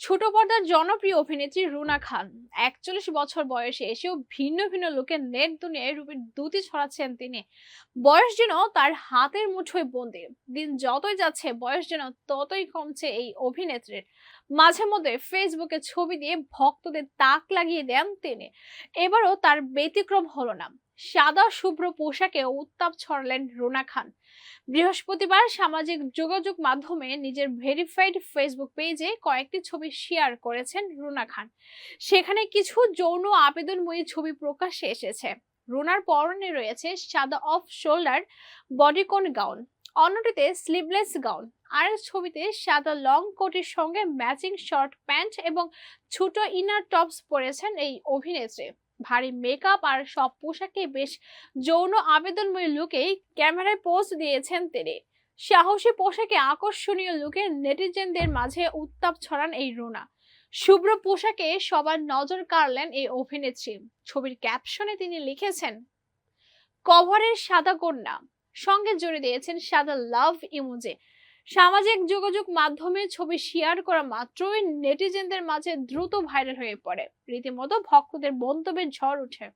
ছোট পর্দার জনপ্রিয় অভিনেত্রী রুনা খান একচল্লিশ বছর বয়সে এসেও ভিন্ন ভিন্ন লোকের নেট দুনিয়ায় রূপের দুটি ছড়াচ্ছেন তিনি। বয়স যেন তার হাতের মুঠোয় বন্দি। দিন যতই যাচ্ছে, বয়স যেন ততই কমছে এই অভিনেত্রীর। মাঝে মধ্যে ফেসবুকে ছবি দিয়ে ভক্তদের তাক লাগিয়ে দেন তিনি। এবারও তার ব্যতিক্রম হলো না। সাদা শুভ্র পোশাকে উত্তাপ ছড়ালেন রুনা খান। বৃহস্পতিবার সামাজিক যোগাযোগ মাধ্যমে নিজের ভেরিফাইড ফেসবুক পেজে কয়েকটি ছবি শেয়ার করেছেন রুনা খান। সেখানে কিছু যৌন আবেদনময়ী ছবি প্রকাশ্যে এসেছে। রুনার পরনে রয়েছে সাদা অফ শোল্ডার বডিকন গাউন অন্যটিতে স্লিভলেস গাউন আর ছবিতে সাদা লং কোটের সঙ্গে ম্যাচিং শর্ট প্যান্ট এবং ছোট ইনার টপস পরেছেন এই অভিনেত্রী। ভারী মেকআপ আর সব পোশাকে বেশ যৌন আবেদনময়ী লুকেই ক্যামেরায় পোস্ট দিয়েছেন তিনি। সাহসী পোশাকে আকর্ষণীয় লুকে নেটিজেনদের মাঝে উত্তাপ ছড়ান এই রুনা। শুভ্র পোশাকে সবার নজর কাড়লেন এই অভিনেত্রী। ছবির ক্যাপশনে তিনি লিখেছেন, কভারের সাদা কন্যা। সঙ্গে জুড়ে দিয়েছেন সাদা লাভ ইমোজে সামাজিক যোগাযোগ মাধ্যমে ছবি শেয়ার করা মাত্রই নেটিজেনদের মাঝে দ্রুত ভাইরাল হয়ে পড়ে। রীতিমতো ভক্তদের মন্তব্যের ঝড় ওঠে